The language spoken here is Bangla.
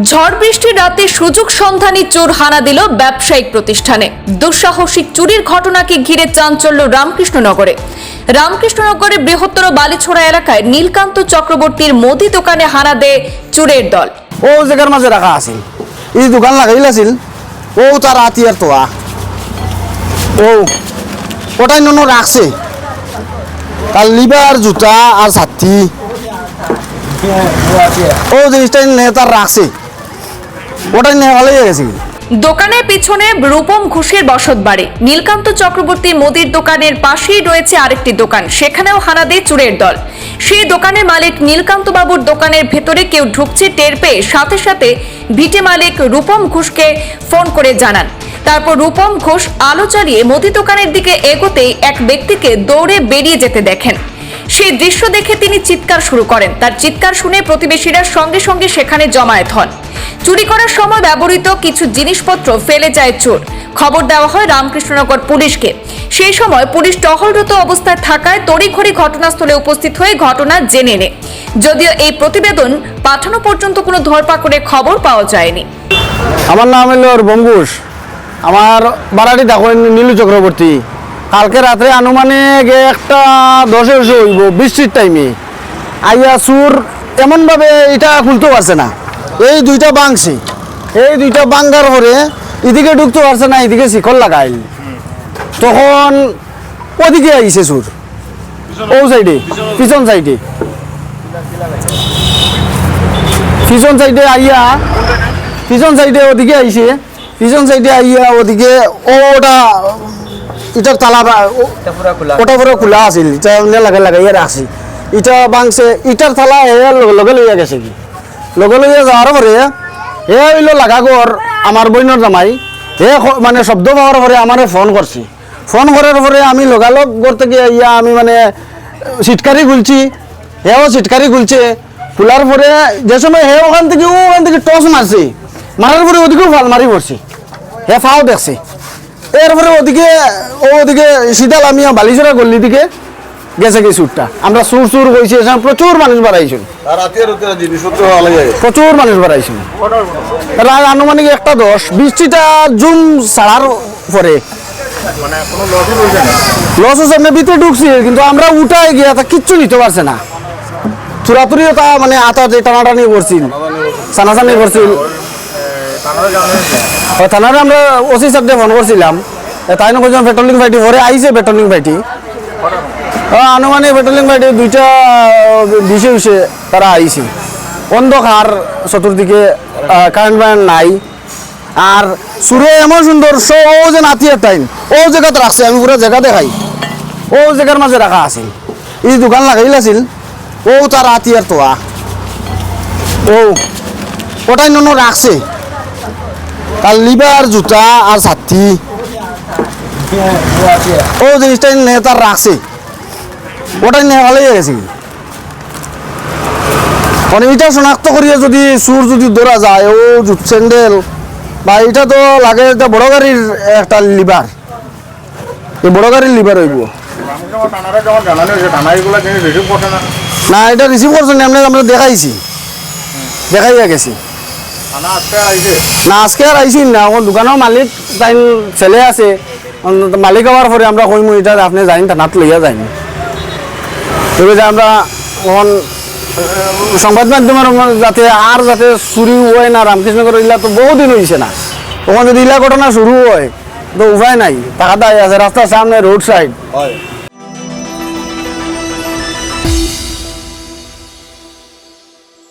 ঝড় বৃষ্টির রাতে সুযোগ সন্ধানী চোর হানা দিল ব্যবসায়িক প্রতিষ্ঠানে। দুঃসাহসিক চুরির ঘটনাকে ঘিরে চাঞ্চল্য রামকৃষ্ণনগরে। রামকৃষ্ণনগরের বৃহত্তর বালিছড়া এলাকায় নীলকান্ত চক্রবর্তীর মুদি দোকানে হানা দেয় চুরের দল। ও জায়গার মাঝে রাখা আছিল। ই দোকান লাগাইল আছিল, ও তার আতিয়ার তোয়া। ও, ওটাই নন রাখছে। তার লিভার, জুতা আর ছাত্তি ও জিনিসটাই নে তার রাখছে ওটাই নে ভালোই গেছে। দোকানের পিছনে রূপম ঘোষের বসত বাড়ি। নীলকান্ত চক্রবর্তী মুদির দোকানের পাশেই রয়েছে আরেকটি দোকান, সেখানেও হানা দেয় চুরের দল। সেই দোকানের মালিক নীলকান্ত বাবুর দোকানের ভেতরে কেউ ঢুকছে টের পেয়ে সাথে সাথে ভিটে মালিক রূপম ঘোষকে ফোন করে জানান। তারপর রূপম ঘোষ আলো চালিয়ে মুদি দোকানের দিকে এগোতেই এক ব্যক্তিকে দৌড়ে বেরিয়ে যেতে দেখেন। সেই দৃশ্য দেখে তিনি চিৎকার শুরু করেন। তার চিৎকার শুনে প্রতিবেশীরা সঙ্গে সঙ্গে সেখানে জমায়েত হন। চুরি করার সময় ব্যবহৃত কিছু জিনিসপত্র ফেলে যায় চোর। খবর দেওয়া হয় রামকৃষ্ণনগর পুলিশকে। সেই সময় পুলিশ টহলরত অবস্থায় থাকায় তড়িঘড়ি ঘটনাস্থলে উপস্থিত হয়ে ঘটনা জেনে নেয়। যদিও এই প্রতিবেদন পাঠানো পর্যন্ত কোনো ধরপাকড়ের খবর পাওয়া যায়নি। আমার নাম হলো বঙ্গুস আমার বাড়াটি দেখো নীলু চক্রবর্তী। কালকে রাত্রে আনুমানিক একটা দশে হইব, বৃষ্টির টাইমে আইয়া সুর এমনভাবে এটা খুলতে পারছে না। এই দুইটা বাংছে এই দুইটা বাঙ্গার পরে এদিকে ঢুকতে পারছে না, এদিকে শিকল লাগাইল। তখন ওদিকে আইছে সুর। ও সাইডে, পিছন সাইডে। পিছন সাইডে আইয়া, পিছন সাইডে ওদিকে আইছে। পিছন সাইডে আইয়া ওদিকে ওটা, ইটার তালা ওটা পুরো খোলা আছিল। ইটা এমনি লাগে লাগাইয়া রাখছি ইটা বাংছে ইটার থালা লগে- লগে লইয়া গেছে কি? লগে যাওয়ার পরে হে হইল লাগাগর আমার বইনর জামাই। হে মানে শব্দ পাওয়ার পরে আমারে ফোন করছি ফোন করার পরে আমি লগালগ ঘর থেকে ইয়া আমি মানে সিটকারি খুলছি হেও সিটকারি খুলছে। খোলার পরে যে সময় হে ওখান থেকে ওখান থেকে টস মারছে মারার পরে ওদিকেও ফাল মারি পড়ছে হে ফাও দেখছে। এরপরে ওদিকে ও ওদিকে শীতাল আমি বালিচরা গল্লি দিকে গেছে কি সুরটা আমরা সুর সুর এখানে প্রচুর মানুষ বাড়াইছিল। প্রচুর মানুষ বাড়াইছিল। রাত আনুমানিক একটা দশ বৃষ্টিটা জুম ছাড়ার পরে। লস হচ্ছে এমনি ভিতরে ঢুকছি কিন্তু আমরা উঠাই গিয়া তা কিচ্ছু নিতে পারছে না। চুরাতুরিও তা মানে আতা যে টানাটানি করছিল সানাসানি করছিল। থানারে আমরা ওসি সাহেবকে ফোন করছিলাম তাই নকজন পেট্রোলিং ফাইটি পরে আইছে পেট্রোলিং ফাইটি আনুমানিক পেট্রোলিং ফাইটি দুইটা বিশে বিশে তারা আইছে অন্ধকার চতুর্দিকে কারেন্ট ব্যান্ড নাই। আর সুরে এমন সুন্দর, সো, ও যে নাতিয়ার টাইম ও জায়গাতে রাখছে, আমি পুরো জায়গা দেখাই। ও জায়গার মাঝে রাখা আছে এই দোকান লাগাইল আছিল, ও তার আতিয়ার তোয়া। ও, ওটাই নন রাখছে। তার লিভার, জুতা আর ছাত্তি ও জিনিসটাই নে তার রাখছে। ওটাই নে ভালোই গেছে। মানে এটা শনাক্ত করিয়া যদি সুর যদি ধরা যায়, ও স্যান্ডেল বা এটা তো লাগে একটা বড় গাড়ির একটা লিভার এই বড় গাড়ির লিভার হইব। জানানো না, এটা রিসিভ করছেন আমরা আমরা দেখাইছি। দেখাইয়া গেছি। না, আজকে আর আইসি না আমার দোকানের মালিক তাই ছেলে আছে। মালিক হওয়ার পরে আমরা কইমু, এটা আপনি যাইন, থানাত লইয়া যাইন। যে আমরা এখন সংবাদ মাধ্যমের যাতে আর যাতে চুরি হয় না রামকৃষ্ণগর ইলা তো বহুদিন হয়েছে না। তখন যদি ইলা ঘটনা শুরু হয়, তো উপায় নাই। টাকা দায় আছে, রাস্তার সামনে রোড সাইড হয়।